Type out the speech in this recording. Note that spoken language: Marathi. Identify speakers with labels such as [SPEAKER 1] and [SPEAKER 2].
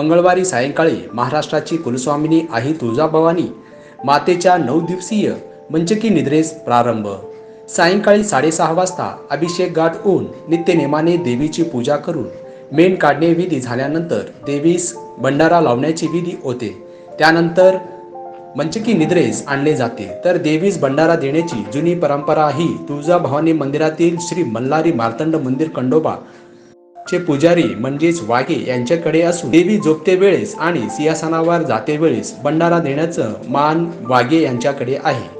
[SPEAKER 1] मंगळवारी सायंकाळी महाराष्ट्राची कुलस्वामिनी आई तुळजाभवानी मातेच्या नऊ दिवसीय मंचकी निद्रेस प्रारंभ. सायंकाळी साडेसहा वाजता अभिषेक गाठ होऊन नित्यनेमाने देवीची पूजा करून मेण काढणे विधी झाल्यानंतर देवीस भंडारा लावण्याची विधी होते. त्यानंतर मंचकी निद्रेस आणले जाते. तर देवीस भंडारा देण्याची जुनी परंपरा ही तुळजाभवानी मंदिरातील श्री मल्हारी मार्तंड मंदिर खंडोबा चे पुजारी म्हणजेच वाघे यांच्याकडे असून देवी झोपते वेळेस आणि सिंहासनावर जाते वेळेस भंडारा देण्याचं मान वाघे यांच्याकडे आहे.